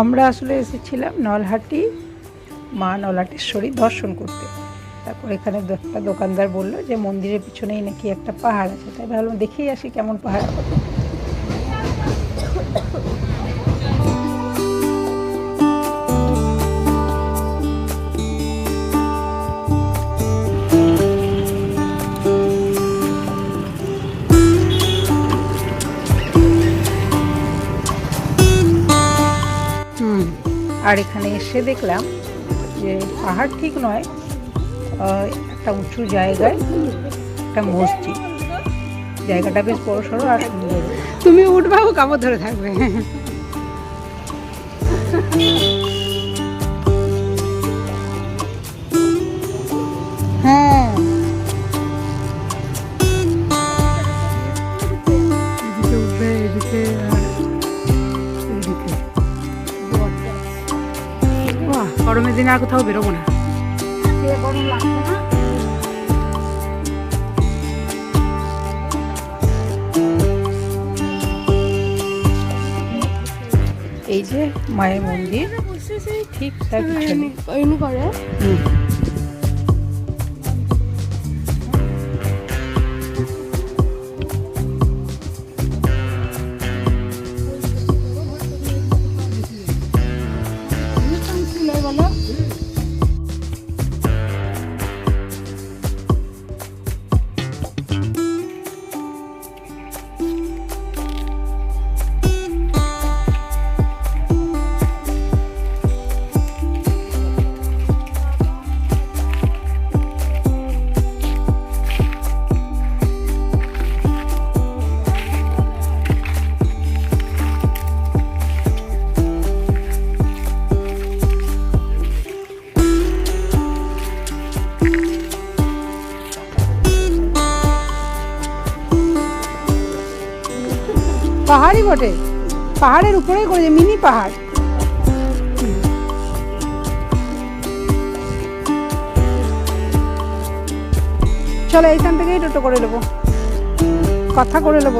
আমরা আসলে এসেছিলাম নলহাটি, মা নলহাটেশ্বরী দর্শন করতে। তারপর এখানে একটা দোকানদার বলল যে মন্দিরের পিছনেই নাকি একটা পাহাড় আছে। তাই ভাবলাম দেখেই আসি কেমন পাহাড়। আর এখানে এসে দেখলাম যে পাহাড় ঠিক নয় একটা উঁচু জায়গায় একটা মসজিদ। জায়গাটা বেশ বড় সড়ো আর সুন্দর। তুমি উঠবাও কাপড় ধরে থাকবে। গরমের দিনে আর কোথাও বেরোবো না। গরম লাগছে না? এই যে মায়ের মন্দির ঠিক তার পিছনে। করে? পাহাড়ই বটে। পাহাড়ের উপরেই করেছে, মিনি পাহাড়। চলো এইখান থেকেই টোটো করে নেব। কথা করে নেব।